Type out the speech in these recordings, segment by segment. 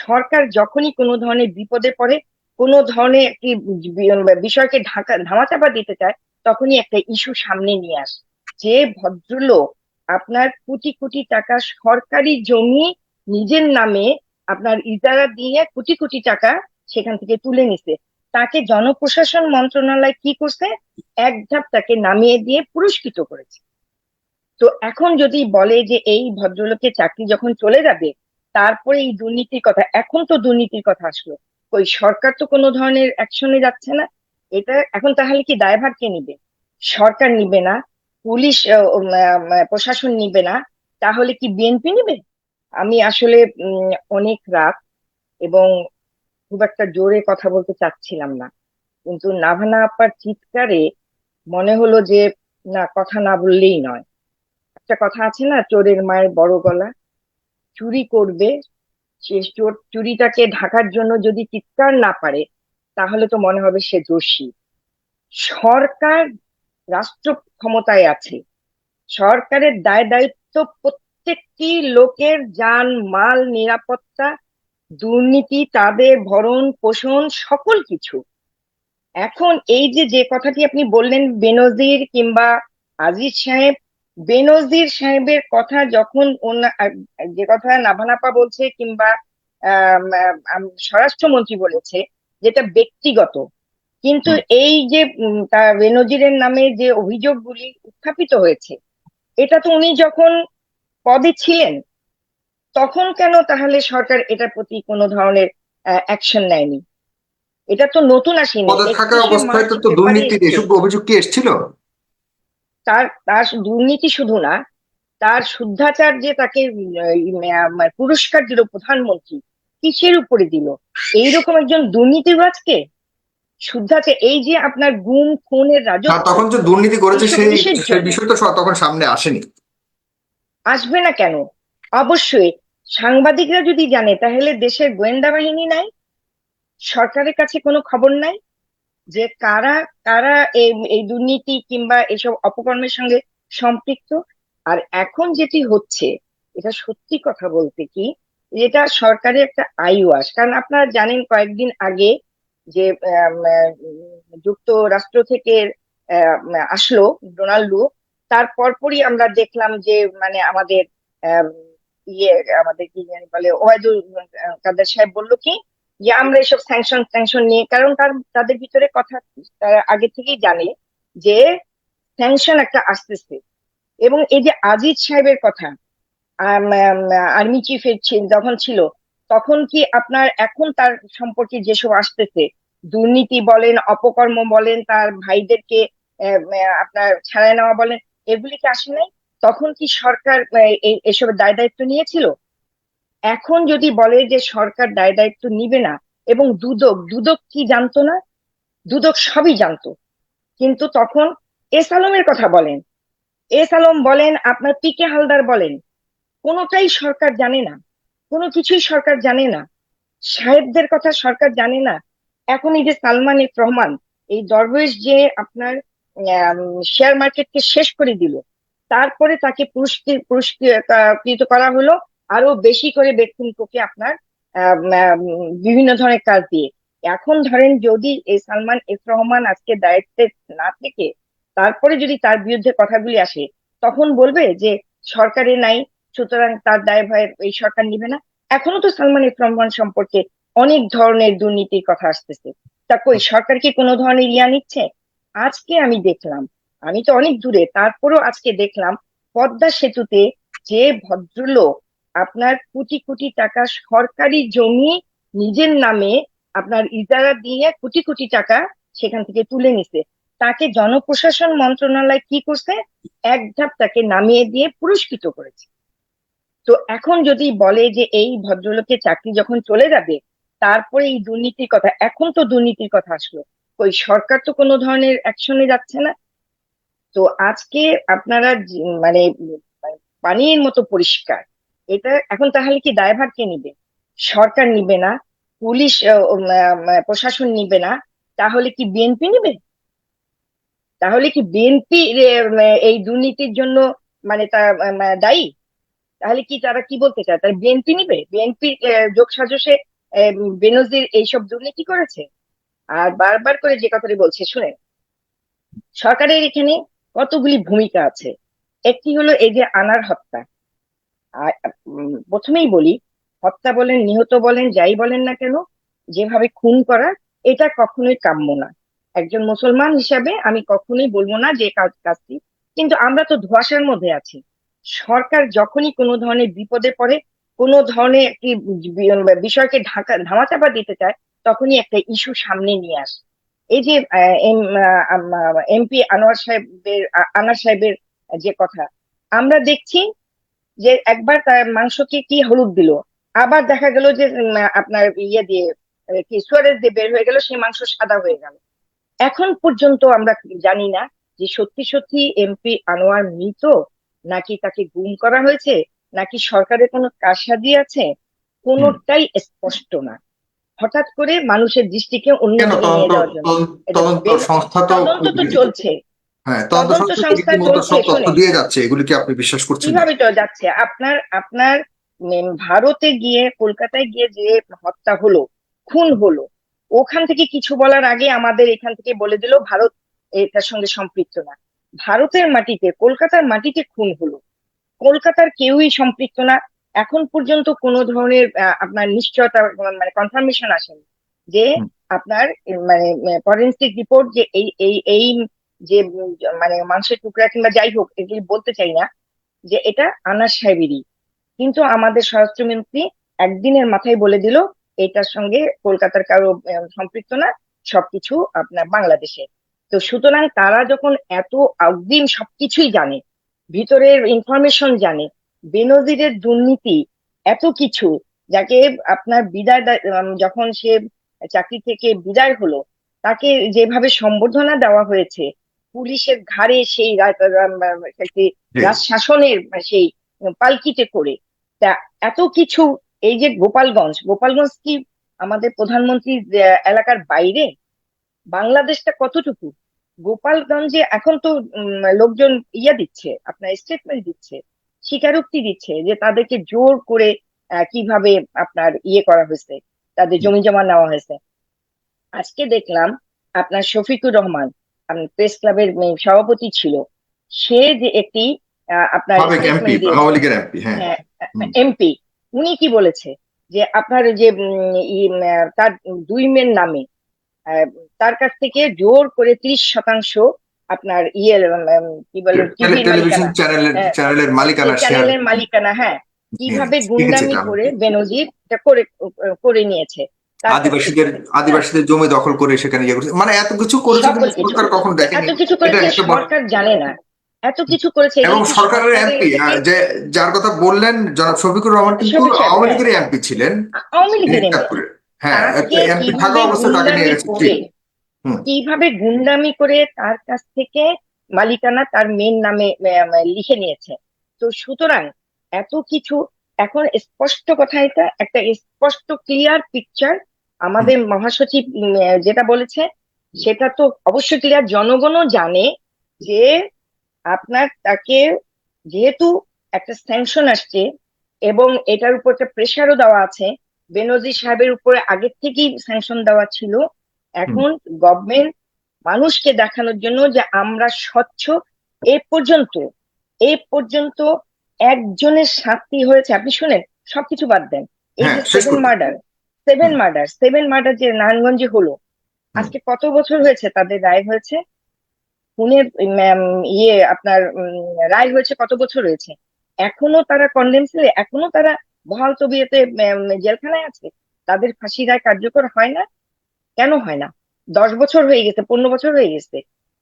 সরকার যখনই কোনো ধরনের বিপদে পড়ে, কোনো ধরনের একটি বিষয়কে ঢাকা, ধামাচাপা দিতে চায়, তখনই একটা ইস্যু সামনে নিয়ে আসে। যে ভদ্রলোক আপনার কোটি কোটি টাকা সরকারি জমি নিজের নামে আপনার ইজারা দিয়ে কোটি কোটি টাকা সেখান থেকে তুলে নিছে, তাকে জনপ্রশাসন মন্ত্রণালয় কি করছে? এক ধাপ তাকে নামিয়ে দিয়ে পুরস্কৃত করেছে। তো এখন যদি বলে যে এই ভদ্রলোকের চাকরি যখন চলে যাবে তারপরে এই দুর্নীতির কথা, এখন তো দুর্নীতির কথা আসলো। ওই সরকার তো কোনো ধরনের অ্যাকশনে যাচ্ছে না। এটা এখন তাহলে কি দায়ভার কে নিবে? সরকার নিবে না, পুলিশ প্রশাসন নিবে না, তাহলে কি বিএনপি নিবে? আমি আসলে অনেক রাত এবং খুব একটা জোরে কথা বলতে চাচ্ছিলাম না। কিন্তু নাভানা আপার চিৎকারে মনে হলো যে, না, কথা না বললেই নয়। একটা কথা আছে না, চোরের মায়ের বড় গলা? চুরি করবে, সে চোর, চুরিটাকে ঢাকার জন্য যদি চিৎকার না পারে, তাহলে তো মনে হবে সে দোষী। সরকার রাষ্ট্র ক্ষমতায় আছে। সরকারের দায় দায়িত্ব প্রত্যেকটি লোকের যান, মাল, নিরাপত্তা, দুর্নীতি, তাদের ভরণ পোষণ, সকল কিছু। এখন এই যে যে কথাটি আপনি বললেন, বেনজির কিংবা আজিজ সাহেব বেনজির সাহেবের কথা যখন যে কথা নাভানাপা বলছে কিংবা স্বরাষ্ট্রমন্ত্রী বলেছে যেটা ব্যক্তিগত। কিন্তু এই যে বেনজিরের নামে যে অভিযোগগুলি উত্থাপিত হয়েছে এটা তো উনি যখন পদে ছিলেন তখন কেন তাহলে সরকার এটার প্রতি কোনো ধরনের অ্যাকশন নেয়নি? এটা তো নতুন আসেনি। থাকা অবস্থায় তো দুর্নীতির এসব অভিযোগ কি এসেছিল? তার তার দুর্নীতি শুধু না তার শুদ্ধাচার যে তাকে পুরস্কার দিল প্রধানমন্ত্রী কিসের উপরে দিল? এইরকম একজন দুর্নীতিবাজকে শুদ্ধাচার এই যে আপনার গুম খুনের রাজত্ব তখন যে দুর্নীতি করেছে সেই সেই বিষয় তো তখন সামনে আসেনি। আসবে না কেন? অবশ্যই সাংবাদিকরা যদি জানে তাহলে দেশের গোয়েন্দা বাহিনী নাই সরকারের কাছে কোনো খবর নাই যে কারা কারা এই দুর্নীতি কিংবা এসব অপকর্মের সঙ্গে সম্পৃক্ত? আর এখন যেটি হচ্ছে, এটা সত্যি কথা বলতে কি, এটা সরকারের একটা আইওয়াস কারণ আপনারা জানেন কয়েকদিন আগে যে যুক্তরাষ্ট্র থেকে আসলো ডোনাল্ডো তার পরপরই আমরা দেখলাম যে মানে আমাদের ইয়ে আমাদের কি জানি বলে ওয়াইদুল কাদের সাহেব বলল কি যে আমরা এসব স্যাংশন স্যাংশন নিয়ে, কারণ তার, তাদের ভিতরে কথা তারা আগে থেকেই জানে যে স্যাংশন একটা আসতেছে। এবং এই যে আজিজ সাহেবের কথা আর্মি চিফের যখন ছিল, তখন কি আপনার এখন তার সম্পর্কে যেসব আসতেছে, দুর্নীতি বলেন, অপকর্ম বলেন, তার ভাইদেরকে আপনার ছাড়াই নেওয়া বলেন, এগুলি কি আসে নাই? তখন কি সরকার এসব দায় দায়িত্ব নিয়েছিল? এখন যদি বলে যে সরকার দায় দায়িত্ব নিবে না, এবং দুদক দুদক কি জানতো না? দুদক সবই জানতো। কিন্তু তখন এস আলমের কথা বলেন। এস আলম বলেন, আপনার পি কে হালদার বলেন, কোনোটাই সরকার জানে না, কোনো কিছুই সরকার জানে না। সাহেবদের কথা সরকার জানে না। এখন এই যে সালমান এফ রহমান এই দরবেশ যে আপনার শেয়ার মার্কেটকে শেষ করে দিল, তারপরে তাকে পুরস্কৃত করা হলো আরও বেশি করে ব্যক্তিকে আপনার বিভিন্ন ধরনের কাজ দিয়ে। এখন ধরেন যদি এই সালমান এফ রহমান আজকে দায়িত্বে না থেকে তারপরে যদি তার বিরুদ্ধে কথাগুলি আসে, তখন বলবে যে সরকারে নাই, সুতরাং তার দায় ভয় এই সরকার নিবে না। এখনও তো সালমান এফ রহমান সম্পর্কে অনেক ধরনের দুর্নীতির কথা আসতেছে। তা কই, সরকার কি কোনো ধরনের ইয়া নিচ্ছে? আজকে আমি দেখলাম, আমি তো অনেক দূরে, তারপরও আজকে দেখলাম পদ্মা সেতুতে যে ভদ্রলোক আপনার কোটি কোটি টাকা সরকারি জমি নিজের নামে আপনার ইজারা দিয়ে কোটি কোটি টাকা সেখান থেকে তুলে নিছে। তাকে জনপ্রশাসন মন্ত্রণালয় কি করছে? এক ধাপ তাকে নামিয়ে দিয়ে পুরস্কৃত করেছে। তো এখন যদি বলে যে এই ভদ্রলোকের চাকরি যখন চলে যাবে, তারপরে এই দুর্নীতির কথা, এখন তো দুর্নীতির কথা আসলো। ওই সরকার তো কোনো ধরনের অ্যাকশনে যাচ্ছে না। তো আজকে আপনারা মানে পানির মতো পরিষ্কার। এটা এখন তাহলে কি দায়ভার কে নিবে? সরকার নিবে না, পুলিশ প্রশাসন নিবে না, তাহলে কি বিএনপি নিবে? তাহলে কি বিএনপি এই দুর্নীতির জন্য মানে তা দায়ী? তাহলে কি তারা কি বলতে চায়? তারা বিএনপি নিবে? বিএনপি যোগ সাজসে বেনজির এইসব দুর্নীতি করেছে? আর বারবার করে যে কথাটি বলছে শুনে সরকারের এখানে কতগুলি ভূমিকা আছে? একটি হলো এই যে আনার হত্যা। প্রথমেই বলি, হত্যা বলেন, নিহত বলেন, যাই বলেন না কেন, যেভাবে খুন করা, এটা কখনোই কাম্য না। একজন মুসলমান হিসাবে আমি কখনোই বলব না যে কাজ কাজটি, কিন্তু আমরা তো ধোঁয়াশার মধ্যে আছি। সরকার যখনই কোনো ধরনের বিপদে পড়ে, কোনো ধরনের একটি বিষয়কে ঢাকা ধামাচাপা দিতে চায়, তখনই একটা ইস্যু সামনে নিয়ে আসে। এই যে এমপি আনোয়ার সাহেবের আনার সাহেবের যে কথা, আমরা দেখছি যে একবার তার মাংসকে কি হলুদ দিল? আবার দেখা গেল যে আপনার ইয়ে দিয়ে কি সুয়ারেজ দিয়ে বের হয়ে গেল সেই মাংস সাদা হয়ে গেল। এখন পর্যন্ত আমরা জানি না যে সত্যি সত্যি এমপি আনোয়ার মৃত নাকি তাকে গুম করা হয়েছে নাকি সরকারের কোনো কারসাজি আছে কোনোটাই স্পষ্ট না। হঠাৎ করে মানুষের দৃষ্টিকে কেন অন্যদিকে নিয়ে তদন্ত সংস্থা তো চলছে। হ্যাঁ তদন্ত সংস্থা সংস্থা সব তথ্য দিয়ে যাচ্ছে এগুলি আপনি বিশ্বাস করছেন? কীভাবে তো যাচ্ছে? আপনার আপনার ভারতে গিয়ে কলকাতায় গিয়ে যে হত্যা হলো খুন হলো ওখান থেকে কিছু বলার আগে আমাদের এখান থেকে বলে দিল ভারত এটার সঙ্গে সম্পৃক্ত না। ভারতের মাটিতে কলকাতার মাটিতে খুন হলো। কলকাতার কেউই সম্পৃক্ত না। এখন পর্যন্ত কোনো ধরনের আপনার নিশ্চয়তা মানে কনফার্মেশন আসেনি যে আপনার মানে ফরেন্সিক রিপোর্ট যে এই এই এই যে মানে মাংসের টুকরা কিংবা যাই হোক, এগুলি বলতে চাই না, যে এটা আনাস সাহেবেরই। কিন্তু আমাদের স্বরাষ্ট্রমন্ত্রী একদিনের মাথায় বলে দিল, এটার সঙ্গে কলকাতার কারও সম্পৃক্ত না, সবকিছু আপনার বাংলাদেশে। তো সুতরাং তারা যখন এত অগ্রিম সবকিছুই জানে, ভিতরের ইনফরমেশন জানে, বেনজিরের দুর্নীতি, এত কিছু, যাকে আপনার বিদায় যখন সে চাকরি থেকে বিদায় হলো, তাকে যেভাবে সম্বর্ধনা দেওয়া হয়েছে পুলিশের ঘাড়ে সেই রা- রা- রাজশাসনের সেই পালকিতে করে তা এত কিছু এই যে গোপালগঞ্জ গোপালগঞ্জ কি আমাদের প্রধানমন্ত্রীর আহ, এলাকার বাইরে? বাংলাদেশটা কতটুকু? গোপালগঞ্জে এখন তো লোকজন ইয়া দিচ্ছে আপনার স্টেটমেন্ট দিচ্ছে স্বীকারোক্তি দিচ্ছে যে তাদেরকে জোর করে কীভাবে আপনার ইয়ে করা হয়েছে তাদের জমি জমা নেওয়া হয়েছে। আজকে দেখলাম আপনার শফিকুর রহমান প্রেস ক্লাবের সভাপতি ছিল। সে যে একটি আপনার এমপি হ্যাঁ। হ্যাঁ। এমপি উনি কি বলেছে? যে আপনার যে তার দুই মেয়ের নামে তার কাছ থেকে জোর করে ত্রিশ শতাংশ আপনার ইয়ে কি বলে চ্যানেলের হ্যাঁ। মালিকানা চ্যানেলের মালিকানা হ্যাঁ। কীভাবে হ্যাঁ, গুন্ডামি করে বেনজির করে করে নিয়েছে। আদিবাসীদের আদিবাসীদের জমি দখল করে সেখানে ইয়ে করছে। মানে এত কিছু করেছে। সরকার কখন এত দেখেনি কিছু করেছে সরকার জানে না। এত কিছু করেছে এবং সরকারের এমপি যে যার কথা বললেন জনাব শফিকুর রহমান কিন্তু আওয়ামী হ্যাঁ। লীগের এমপি ছিলেন আওয়ামী লীগের হ্যাঁ এমপি থাকা অবস্থায় তাকে নিয়ে গেছে কীভাবে গুন্ডামি করে তার কাছ থেকে মালিকানা তার মেন নামে লিখে নিয়েছে। তো সুতরাং এত কিছু এখন স্পষ্ট কথা এটা একটা স্পষ্ট ক্লিয়ার পিকচার আমাদের মহাসচিব যেটা বলেছে সেটা তো অবশ্যই ক্লিয়ার জনগণও জানে যে আপনার তাকে যেহেতু একটা স্যাংশন আসছে এবং এটার উপর একটা প্রেশারও দেওয়া আছে বেনজি সাহেবের উপরে আগের থেকেই স্যাংশন দেওয়া ছিল এখন গভর্নমেন্ট মানুষকে দেখানোর জন্য যে আমরা স্বচ্ছ এ পর্যন্ত এ পর্যন্ত একজনের শাস্তি হয়েছে আপনি শুনেন সবকিছু বাদ দেন এই হ্যাঁ, যে করতে। Murder seven murder seven murder যে নারায়ণগঞ্জে হলো আজকে কত বছর হয়েছে তাদের রায় হয়েছে? খুনের ইয়ে আপনার রায় হয়েছে কত বছর হয়েছে? এখনও তারা কন্ডেম সেলে এখনও তারা বহাল তবিয়তে জেলখানায় আছে? তাদের ফাঁসি রায় কার্যকর হয় না? কেন হয় না? দশ বছর হয়ে গেছে পনেরো বছর হয়ে গেছে।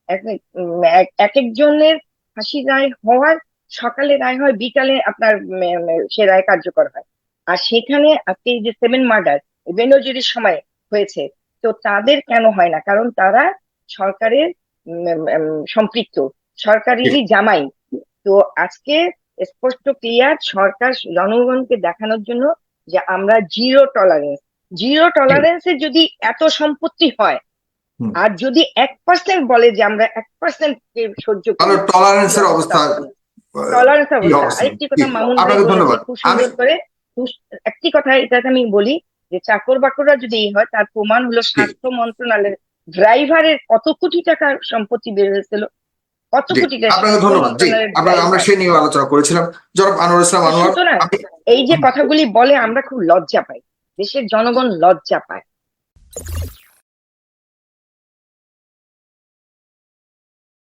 এক- একজনের ফাঁসি রায় হওয়ার সকালে রায় হয় বিকালে আপনার সে রায় কার্যকর হয়। আর সেখানে আজকে এই যে সেভেন মার্ডার বেনজিরের সময় হয়েছে তো তাদের কেন হয় না? কারণ তারা সরকারের সম্পৃক্ত। সরকারেরই জামাই। তো আজকে স্পষ্ট ক্লিয়ার সরকার জনগণকে দেখানোর জন্য যে আমরা জিরো টলারেন্স জিরো টলারেন্সে যদি এত সম্পত্তি হয় আর যদি এক পার্সেন্ট বলে যে আমরা এক পার্সেন্ট সহ্য করি টলারেন্সের অবস্থা টলারেন্স অবস্থা? আরেকটি কথা মামুন। খুব সুন্দর করে একটি কথা এটাকে আমি বলি যে চাকর বাকররা যদি এই হয় তার প্রমাণ হলো স্বাস্থ্য মন্ত্রণালয়ের ড্রাইভারের কত কোটি টাকার সম্পত্তি বের হয়েছিল। কত কোটি আপনাকে স্বাস্থ্য ধন্যবাদ। জি আমরা আমরা driver। নিয়ে আলোচনা করেছিলাম। জনাব আনোয়ার ইসলাম আনোয়ার এই যে কথাগুলি বলে আমরা খুব লজ্জা পাই। দেশের জনগণ লজ্জা পায়।